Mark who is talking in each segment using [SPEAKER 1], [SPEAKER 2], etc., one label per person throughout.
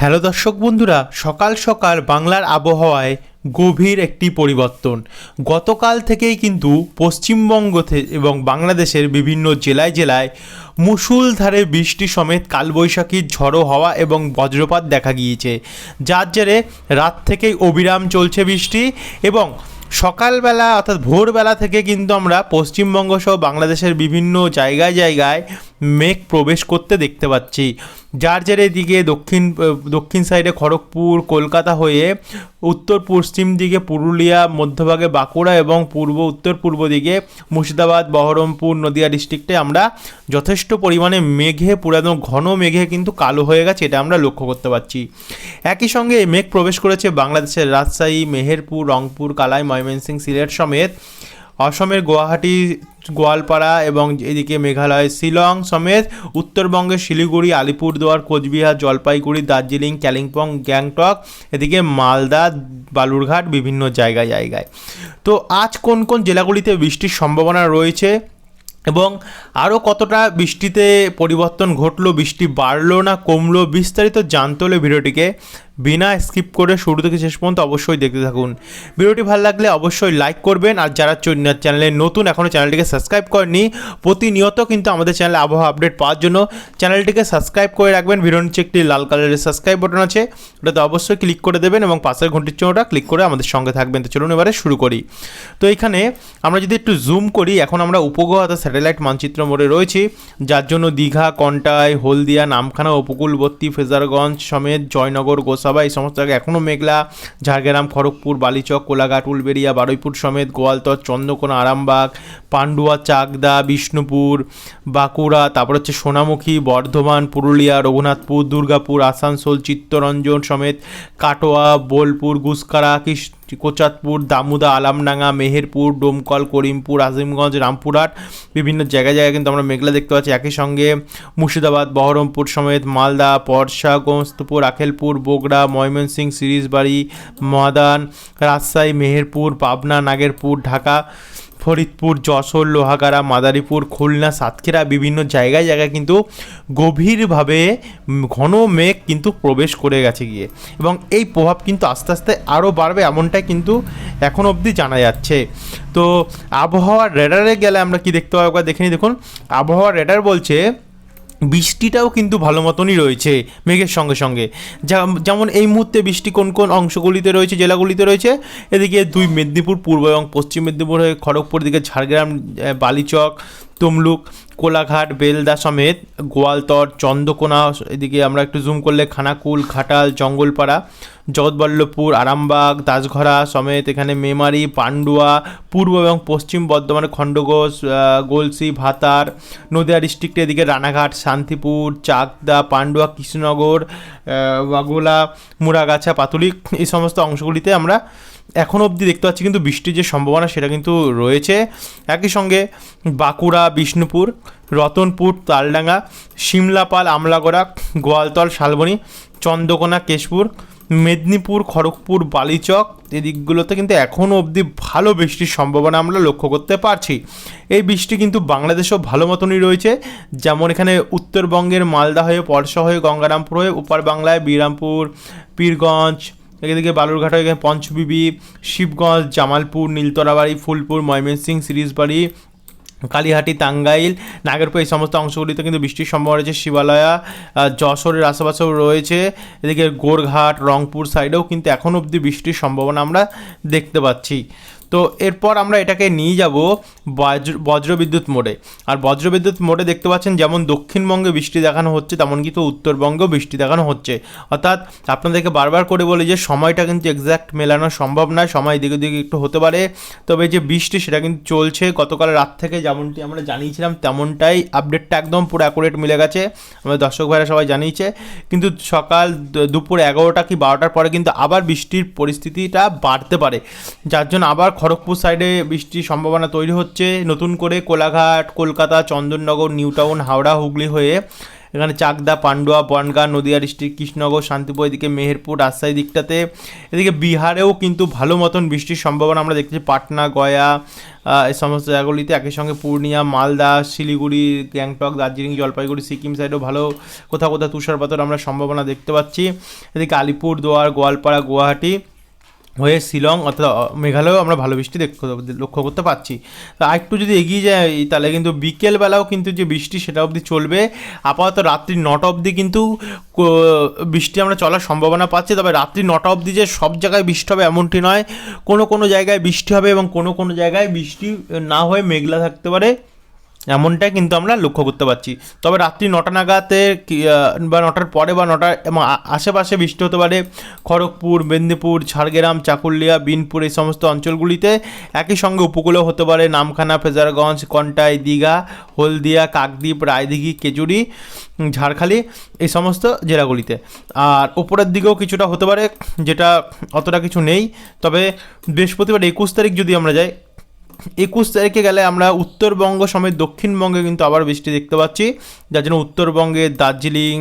[SPEAKER 1] Hello দর্শক বন্ধুরা, সকাল সকাল বাংলার আবহাওয়ায় গভীর একটি পরিবর্তন। গতকাল থেকেই কিন্তু পশ্চিমবঙ্গ এবং বাংলাদেশের বিভিন্ন জেলায় জেলায় মুসুলধারে বৃষ্টি সমেত কালবৈশাখীর ঝড়ো হওয়া এবং বজ্রপাত দেখা গিয়েছে। যার জেরে রাত থেকেই অবিরাম চলছে বৃষ্টি এবং সকালবেলা অর্থাৎ ভোরবেলা থেকে কিন্তু আমরা পশ্চিমবঙ্গ সহ বাংলাদেশের বিভিন্ন জায়গায় জায়গায় মেঘ প্রবেশ করতে দেখতে পাচ্ছি। যার জেরে এদিকে দক্ষিণ দক্ষিণ সাইডে খড়গপুর, কলকাতা হয়ে উত্তর পশ্চিম দিকে পুরুলিয়া, মধ্যভাগে বাঁকুড়া এবং পূর্ব, উত্তর পূর্ব দিকে মুর্শিদাবাদ, বহরমপুর, নদিয়া ডিস্ট্রিক্টে আমরা যথেষ্ট পরিমাণে মেঘে পুরো একদম ঘন মেঘে কিন্তু কালো হয়ে গেছে, এটা আমরা লক্ষ্য করতে পারছি। একই সঙ্গে মেঘ প্রবেশ করেছে বাংলাদেশের রাজশাহী, মেহেরপুর, রংপুর, কালাই, ময়মনসিংহ, সিলেট সমেত অসমের গুয়াহাটি, গোয়ালপাড়া এবং এদিকে মেঘালয়, শিলং সমেত উত্তরবঙ্গের শিলিগুড়ি, আলিপুরদুয়ার, কোচবিহার, জলপাইগুড়ি, দার্জিলিং কালিম্পং গ্যাংটক, এদিকে মালদা, বালুরঘাট বিভিন্ন জায়গায় জায়গায়। তো আজ কোন কোন জেলাগুলিতে বৃষ্টির সম্ভাবনা রয়েছে? এবং আরও কতটা বৃষ্টিতে পরিবর্তন ঘটলো, বৃষ্টি বাড়লো না, কমলো, বিস্তারিত জানতে হলে ভিডিওটিকে বিনা স্কিপ করে শুরু থেকে শেষ পর্যন্ত অবশ্যই দেখতে থাকুন। ভিডিওটি ভালো লাগলে অবশ্যই লাইক করবেন, আর যারা চ্যানেলে নতুন এখনও চ্যানেলটিকে সাবস্ক্রাইব করেনি প্রতিনিয়ত কিন্তু আমাদের চ্যানেলে আবহাওয়া আপডেট পাওয়ার জন্য চ্যানেলটিকে সাবস্ক্রাইব করে রাখবেন। ভিডিওর নিচে একটি লাল কালারের সাবস্ক্রাইব বাটন আছে, ওটাতে অবশ্যই ক্লিক করে দেবেন এবং পাশের ঘন্টির চিহ্নটা ক্লিক করে আমাদের সঙ্গে থাকবেন। তো চলুন এবারে শুরু করি। তো এখানে আমরা যদি একটু জুম করি, এখন আমরা উপগ্রহ স্যাটেলাইট মানচিত্র মোড়ে রয়েছে। যার জন্য দীঘা, কন্টাই, হলদিয়া, নামখানা উপকূলবর্তী ফেজারগঞ্জ সমেত জয়নগর, গোসাবা এই সমস্ত জায়গায় এখনও মেঘলা। ঝাড়গ্রাম, খড়গপুর, বালিচক, কোলাঘাট, উলবেড়িয়া, বারুইপুর সমেত গোয়ালতর, চন্দ্রকোনা, আরামবাগ, পান্ডুয়া, চাকদা, বিষ্ণুপুর, বাঁকুড়া, তারপর হচ্ছে সোনামুখী, বর্ধমান, পুরুলিয়া, রঘুনাথপুর, দুর্গাপুর, আসানসোল, চিত্তরঞ্জন সমেত কাটোয়া, বোলপুর গুসকারা কিস কোচাতপুর দামুদা, আলামডাঙ্গা, মেহেরপুর, ডোমকল, করিমপুর, আজিমগঞ্জ, রামপুরহাট, বিভিন্ন জায়গায় জায়গায় কিন্তু আমরা মেঘলা দেখতে পাচ্ছি। একই সঙ্গে মুর্শিদাবাদ, বহরমপুর সমেত মালদা পরশা গোমস্তপুর আখেলপুর, বোগড়া, ময়মনসিং, সিরিজবাড়ি, মহাদান, রাজশাহী, মেহেরপুর, পাবনা, নাগেরপুর, ঢাকা ফরিদপুর, যশোর, লোহাগাড়া, মাদারীপুর, খুলনা, সাতক্ষীরা বিভিন্ন জায়গায় জায়গায় কিন্তু গভীরভাবে ঘন মেঘ কিন্তু প্রবেশ করে গেছে গিয়ে। এবং এই প্রভাব কিন্তু আস্তে আস্তে আরও বাড়বে এমনটাই কিন্তু এখন অবধি জানা যাচ্ছে। তো আবহাওয়ার রেডারে গেলে আমরা কি দেখতে পাবো দেখে নিই। দেখুন, আবহাওয়ার রেডার বলছে বৃষ্টিটাও কিন্তু ভালো মতনই রয়েছে মেঘের সঙ্গে সঙ্গে। যেমন এই মুহূর্তে বৃষ্টি কোন কোন অংশগুলিতে রয়েছে, জেলাগুলিতে রয়েছে, এদিকে দুই মেদিনীপুর, পূর্ব এবং পশ্চিম মেদিনীপুর হয়ে খড়গপুর দিকে ঝাড়গ্রাম বালিচক তমলুক, কোলাঘাট, বেলদা সমেত গোয়ালতর, চন্দ্রকোনা, এদিকে আমরা একটু জুম করলে খানাকুল, ঘাটাল, জঙ্গলপাড়া, জগৎবল্লভপুর, আরামবাগ, দাসঘরা সমেত এখানে মেমারি, পান্ডুয়া, পূর্ব এবং পশ্চিম বর্ধমানে খণ্ডঘোষ গলসি, ভাতার, নদিয়া ডিস্ট্রিক্টে এদিকে রানাঘাট, শান্তিপুর, চাকদা, পান্ডুয়া, কৃষ্ণনগর বাগোলা মুরাগাছা পাতুলি এই সমস্ত অংশগুলিতে আমরা এখন অবধি দেখতে পাচ্ছি কিন্তু বৃষ্টির যে সম্ভাবনা সেটা কিন্তু রয়েছে। একই সঙ্গে বাঁকুড়া, বিষ্ণুপুর, রতনপুর, তালডাঙ্গা, শিমলাপাল, আমলাগড়া, গোয়ালতল, শালবনী, চন্দ্রকোনা, কেশপুর, মেদিনীপুর, খড়গপুর, বালিচক এই দিকগুলোতে কিন্তু এখনও অবধি ভালো বৃষ্টির সম্ভাবনা আমরা লক্ষ্য করতে পারছি। এই বৃষ্টি কিন্তু বাংলাদেশেও ভালো মতনই রয়েছে। যেমন এখানে উত্তরবঙ্গের মালদা হয়ে পরশা হয়ে, গঙ্গারামপুর হয়ে, উপার বাংলায়, বিরামপুর, পীরগঞ্জ এদিকে বালুরঘাট এখানে পঞ্চবিবি, শিবগঞ্জ, জামালপুর নীলতরাবাড়ি ফুলপুর ময়মনসিংহ সিরিজবাড়ি, কালীহাটি, টাঙ্গাইল, নাগেরপুর এই সমস্ত অংশগুলিতে কিন্তু বৃষ্টির সম্ভাবনা রয়েছে। শিবালয়া যশোরের আশেপাশেও রয়েছে। এদিকে গোরঘাট, রংপুর সাইডেও কিন্তু এখন অবধি বৃষ্টির সম্ভাবনা আমরা দেখতে পাচ্ছি। তো এরপর আমরা এটাকে নিয়ে যাব বজ্র বজ্রবিদ্যুৎ মোড়ে। আর বজ্রবিদ্যুৎ মোড়ে দেখতে পাচ্ছেন যেমন দক্ষিণবঙ্গে বৃষ্টি দেখানো হচ্ছে, তেমন কিন্তু উত্তরবঙ্গেও বৃষ্টি দেখানো হচ্ছে। অর্থাৎ আপনাদেরকে বারবার করে বলি যে, সময়টা কিন্তু এক্স্যাক্ট মেলানো সম্ভব নয়, সময় দিকে দিকে একটু হতে পারে। তবে যে বৃষ্টি, সেটা কিন্তু চলছে। গতকাল রাত থেকে যেমনটি আমরা জানিয়েছিলাম, তেমনটাই আপডেটটা একদম পুরো অ্যাকুরেট মিলে গেছে। আমাদের দর্শক ভাইরা সবাই জানিয়েছে। কিন্তু সকাল দুপুর এগারোটা কি বারোটার পরে কিন্তু আবার বৃষ্টির পরিস্থিতিটা বাড়তে পারে। যার জন্য আবার খড়গপুর সাইডে বৃষ্টির সম্ভাবনা তৈরি হচ্ছে। নতুন করে কোলাঘাট, কলকাতা, চন্দননগর নিউ টাউন হাওড়া, হুগলি হয়ে এখানে চাকদা, পান্ডুয়া, বনগাঁ, নদিয়া ডিস্ট্রিক্ট, কৃষ্ণনগর, শান্তিপুর এদিকে মেহেরপুর, রাজশাহী দিকটাতে। এদিকে বিহারেও কিন্তু ভালো মতন বৃষ্টির সম্ভাবনা আমরা দেখতেছি পাটনা, গয়া এই সমস্ত জায়গাগুলিতে একই সঙ্গে পূর্ণিয়া, মালদা, শিলিগুড়ি, গ্যাংটক, দার্জিলিং, জলপাইগুড়ি, সিকিম সাইডেও ভালো কোথাও কোথাও তুষারপাতের আমরা সম্ভাবনা দেখতে পাচ্ছি। এদিকে আলিপুরদুয়ার, গোয়ালপাড়া, গুয়াহাটি হয়ে শিলং, অর্থাৎ মেঘালয়েও আমরা ভালো বৃষ্টি লক্ষ্য করতে পারছি। তা একটু যদি এগিয়ে যায় তাহলে কিন্তু বিকেলবেলাও কিন্তু যে বৃষ্টি, সেটা অবধি চলবে। আপাতত রাত্রি নটা অবধি কিন্তু বৃষ্টি আমরা চলার সম্ভাবনা পাচ্ছি। তবে রাত্রি নটা অবধি যে সব জায়গায় বৃষ্টি হবে, এমনটি নয়। কোনো কোনো জায়গায় বৃষ্টি হবে এবং কোনো কোনো জায়গায় বৃষ্টি না হয়ে মেঘলা থাকতে পারে। এমনটাই কিন্তু আমরা লক্ষ্য করতে পারছি। তবে রাত্রি নটা নাগাতে বা নটার পরে বা নটার আশেপাশে বৃষ্টি হতে পারে, খড়গপুর, মেদিনীপুর, ঝাড়গ্রাম, চাকুলিয়া, বিনপুর এই সমস্ত অঞ্চলগুলিতে একই সঙ্গে উপকূলেও হতে পারে নামখানা, ফেজারগঞ্জ, কন্টাই, দীঘা, হলদিয়া, কাকদ্বীপ, রায়দিঘি, কেজুরি ঝাড়খালি এই সমস্ত জেলাগুলিতে। আর ওপরের দিকেও কিছুটা হতে পারে, যেটা অতটা কিছু নেই। তবে বৃহস্পতিবার একুশ তারিখ যদি আমরা যাই একুশ তারিখে গেলে আমরা উত্তরবঙ্গ সমেত দক্ষিণবঙ্গে কিন্তু আবার বৃষ্টি দেখতে পাচ্ছি। যার জন্য উত্তরবঙ্গে দার্জিলিং,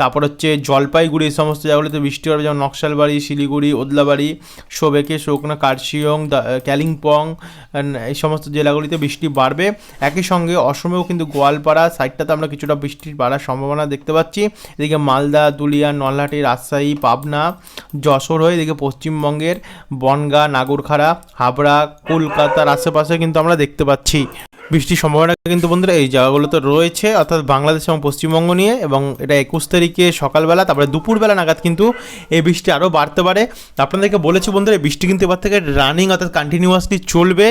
[SPEAKER 1] তারপর হচ্ছে জলপাইগুড়ি, এই সমস্ত জায়গাগুলিতে বৃষ্টি হবে, যেমন নকশালবাড়ি, শিলিগুড়ি, ওদলাবাড়ি সোবেকে শোকনা, কার্শিয়ং কালিম্পং এই সমস্ত জেলাগুলিতে বৃষ্টি বাড়বে। একই সঙ্গে অসমেও কিন্তু গোয়ালপাড়া সাইডটাতে আমরা কিছুটা বৃষ্টির বাড়ার সম্ভাবনা দেখতে পাচ্ছি। এদিকে মালদা, দুলিয়া, নলহাটি, রাজশাহী, পাবনা, যশোর হয়ে এদিকে পশ্চিমবঙ্গের বনগা, নাগরখাড়া, হাবড়া, কলকাতার আশেপাশে কিন্তু আমরা দেখতে পাচ্ছি। বৃষ্টির সম্ভাবনা কিন্তু বন্ধুরা এই জায়গাগুলোতে রয়েছে, অর্থাৎ বাংলাদেশ এবং পশ্চিমবঙ্গ নিয়ে এবং এটা একুশ তারিখে সকালবেলা, তারপরে দুপুরবেলা নাগাদ কিন্তু এই বৃষ্টি আরও বাড়তে পারে। আপনাদেরকে বলেছি বন্ধুরা, এই বৃষ্টি কিন্তু এবার থেকে রানিং অর্থাৎ কন্টিনিউয়াসলি চলবে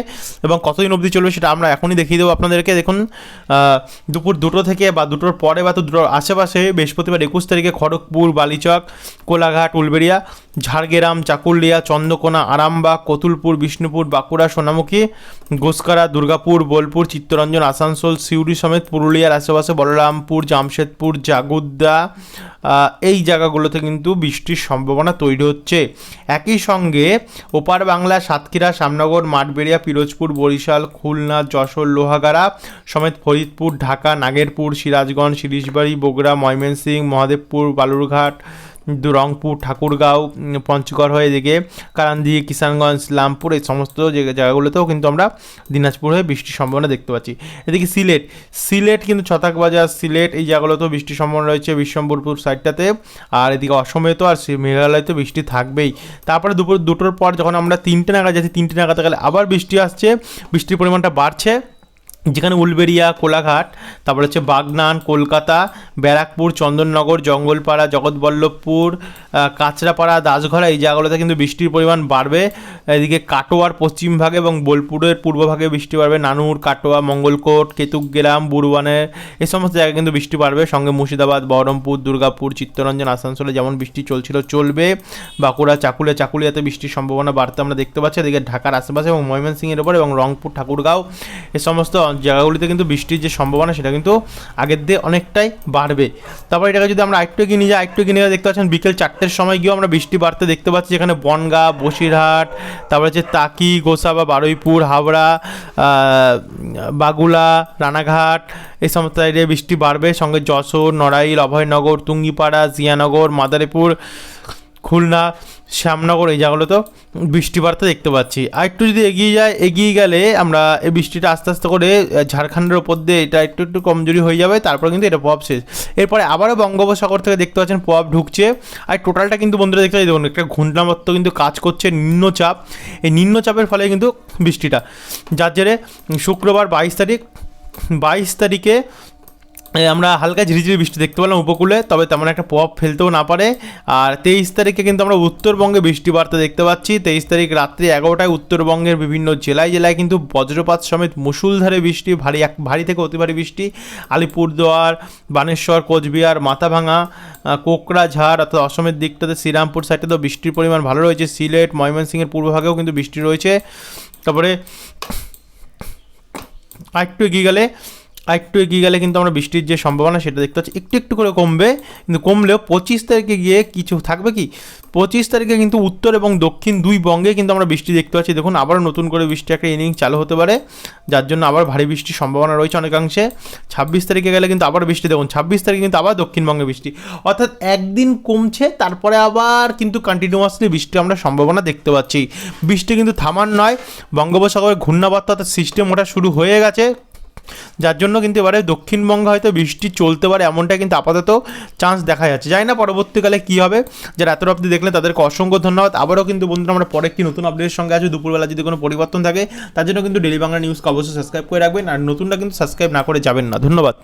[SPEAKER 1] এবং কতদিন অবধি চলবে সেটা আমরা এখনই দেখিয়ে দেবো আপনাদেরকে। দেখুন দুপুর দুটো থেকে বা দুটোর পরে বা তো দুটোর আশেপাশে বৃহস্পতিবার একুশ তারিখে খড়গপুর, বালিচক, কোলাঘাট, উলবেড়িয়া, ঝাড়গ্রাম, চাকুলিয়া, চন্দ্রকোনা, আরামবাগ, কতুলপুর, বিষ্ণুপুর, বাঁকুড়া, সোনামুখী গোসকারা দুর্গাপুর, বোলপুর চিত্তরঞ্জন, আসানসোল, সিউড়ি সমেত পুরুলিয়ার আশেপাশে বলরামপুর, জামশেদপুর জাগুদ্দা এই জায়গাগুলোতে কিন্তু বৃষ্টির সম্ভাবনা তৈরি হচ্ছে। একই সঙ্গে ওপার বাংলা সাতক্ষীরা শ্যামনগর মাঠবেড়িয়া, পিরোজপুর, বরিশাল, খুলনা, যশোর, লোহাগাড়া সমেত ফরিদপুর, ঢাকা, নাগেরপুর, সিরাজগঞ্জ শিরিশবাড়ি বগুড়া, ময়মনসিংহ, মহাদেবপুর, বালুরঘাট রংপুর, ঠাকুরগাঁও পঞ্চগড় হয়ে এদিকে কারান্দি কিষানগঞ্জ, লামপুর এই সমস্ত জায়গাগুলোতেও কিন্তু আমরা দিনাজপুর হয়ে বৃষ্টির সম্ভাবনা দেখতে পাচ্ছি। এদিকে সিলেট সিলেট কিন্তু ছতাক বাজার, সিলেট এই জায়গাগুলোতেও বৃষ্টির সম্ভাবনা রয়েছে বিশ্বম্বরপুর সাইডটাতে। আর এদিকে অসমে তো আর মেঘালয় তো বৃষ্টি থাকবেই। তারপরে দুপুর দুটোর পর যখন আমরা তিনটে নাগাদ যাচ্ছি, তিনটে নাগাদ গেলে আবার বৃষ্টি আসছে, বৃষ্টির পরিমাণটা বাড়ছে। যেখানে উলবেড়িয়া, কোলাঘাট, তারপর হচ্ছে বাগনান, কলকাতা, ব্যারাকপুর, চন্দননগর, জঙ্গলপাড়া, জগৎবল্লভপুর কাঁচরাপাড়া, দাসঘরা, এই জায়গাগুলোতে কিন্তু বৃষ্টির পরিমাণ বাড়বে। এদিকে কাটোয়ার পশ্চিম ভাগে এবং বোলপুরের পূর্ব ভাগে বৃষ্টি বাড়বে। নানুর, কাটোয়া, মঙ্গলকোট, কেতুকগ্রাম বুরবানের এই সমস্ত জায়গায় কিন্তু বৃষ্টি বাড়বে। সঙ্গে মুর্শিদাবাদ, বহরমপুর, দুর্গাপুর, চিত্তরঞ্জন, আসানসোলে যেমন বৃষ্টি চলছিল, চলবে। বাঁকুড়া, চাকুলিয়া, চাকুলিয়াতে বৃষ্টির সম্ভাবনা বাড়তে আমরা দেখতে পাচ্ছি। এদিকে ঢাকার আশেপাশে এবং ময়মনসিংহের ওপর এবং রংপুর, ঠাকুরগাঁও, এ সমস্ত জায়গাগুলিতে কিন্তু বৃষ্টির যে সম্ভাবনা, সেটা কিন্তু আগের দিয়ে অনেকটাই বাড়বে। তারপর এটাকে যদি আমরা এগিয়ে নিয়ে যাই একটু এগিয়ে দেখতে পাচ্ছেন বিকেল চারটের সময় গিয়েও আমরা বৃষ্টি বাড়তে দেখতে পাচ্ছি। যেখানে বনগা, বসিরহাট, তারপরে হচ্ছে তাকি গোসা বা বারুইপুর, হাওড়া বাগুলা, রানাঘাট, এই সমস্ত এরিয়ায় বৃষ্টি বাড়বে। সঙ্গে যশোর, নড়াইল, অভয়নগর, তুঙ্গিপাড়া, জিয়ানগর, মাদারীপুর, খুলনা শ্যামনগর, এই জায়গাগুলোতেও বৃষ্টি বার্তা দেখতে পাচ্ছি। আর একটু যদি এগিয়ে যায় এগিয়ে গেলে আমরা এই বৃষ্টিটা আস্তে আস্তে করে ঝাড়খণ্ডের ওপর দিয়ে এটা একটু একটু কমজোরি হয়ে যাবে, তারপর কিন্তু এটা প্রভাব শেষ। এরপরে আবারও বঙ্গোপসাগর থেকে দেখতে পাচ্ছেন প্রভাব ঢুকছে। আর টোটালটা কিন্তু বন্ধুরা দেখতে পাচ্ছি দেখুন, একটা ঘূর্ণাবর্ত কিন্তু কাজ করছে নিম্নচাপ। এই নিম্নচাপের ফলে কিন্তু বৃষ্টিটা। যার জেরে শুক্রবার বাইশ তারিখ, বাইশ তারিখে আমরা হালকা ঝিরিঝিরি বৃষ্টি দেখতে পেলাম উপকূলে তবে তেমন একটা প্রভাব ফেলতেও না পারে। আর তেইশ তারিখে কিন্তু আমরা উত্তরবঙ্গে বৃষ্টি বার্তা দেখতে পাচ্ছি। তেইশ তারিখ রাত্রি এগারোটায় উত্তরবঙ্গের বিভিন্ন জেলায় জেলায় কিন্তু বজ্রপাত সমেত মুসুলধারে বৃষ্টি ভারী এক ভারী থেকে অতি ভারী বৃষ্টি। আলিপুরদুয়ার বানেশ্বর কোচবিহার মাথাভাঙা আহ, কোকড়াঝাড় অর্থাৎ অসমের দিকটাতে শ্রীরামপুর সাইডে তো বৃষ্টির পরিমাণ ভালো রয়েছে। সিলেট ময়মনসিংহের পূর্বভাগেও কিন্তু বৃষ্টি রয়েছে। তারপরে আরেকটু এগিয়ে গেলে একটু এগিয়ে গেলে কিন্তু আমরা বৃষ্টির যে সম্ভাবনা সেটা দেখতে পাচ্ছি। একটু একটু করে কমবে, কিন্তু কমলেও পঁচিশ তারিখে গিয়ে কিছু থাকবে কি? পঁচিশ তারিখে কিন্তু উত্তর এবং দক্ষিণ দুই বঙ্গে কিন্তু আমরা বৃষ্টি দেখতে পাচ্ছি। দেখুন, আবারও নতুন করে বৃষ্টি একটা ইনিংস চালু হতে পারে, যার জন্য আবার ভারী বৃষ্টির সম্ভাবনা রয়েছে অনেকাংশে। ছাব্বিশ তারিখে গেলে কিন্তু আবার বৃষ্টি দেখুন, ছাব্বিশ তারিখে কিন্তু আবার দক্ষিণবঙ্গে বৃষ্টি। অর্থাৎ একদিন কমছে, তারপরে আবার কিন্তু কন্টিনিউয়াসলি বৃষ্টি আমরা সম্ভাবনা দেখতে পাচ্ছি। বৃষ্টি কিন্তু থামার নয় বঙ্গোপসাগরের ঘূর্ণাবর্ত অর্থাৎ সিস্টেম ওটা শুরু হয়ে গেছে। যার জন্য কিন্তু এবারে দক্ষিণবঙ্গে হয়তো বৃষ্টি চলতে পারে, এমনটা কিন্তু আপাতত চান্স দেখা যাচ্ছে। জানি না পরবর্তীকালে কী হবে। যারা এত অবধি দেখলে তাদেরকে অসংখ্য ধন্যবাদ। আবারও কিন্তু বন্ধুরা, আমরা পরে একটি নতুন আপডেটের সঙ্গে আছি। দুপুরবেলা যদি কোনো পরিবর্তন থাকে, তার জন্য কিন্তু ডেলি বাংলা নিউজকে অবশ্যই সাবস্ক্রাইব করে রাখবেন। আর নতুনটা কিন্তু সাবস্ক্রাইব না করে যাবেন না। ধন্যবাদ।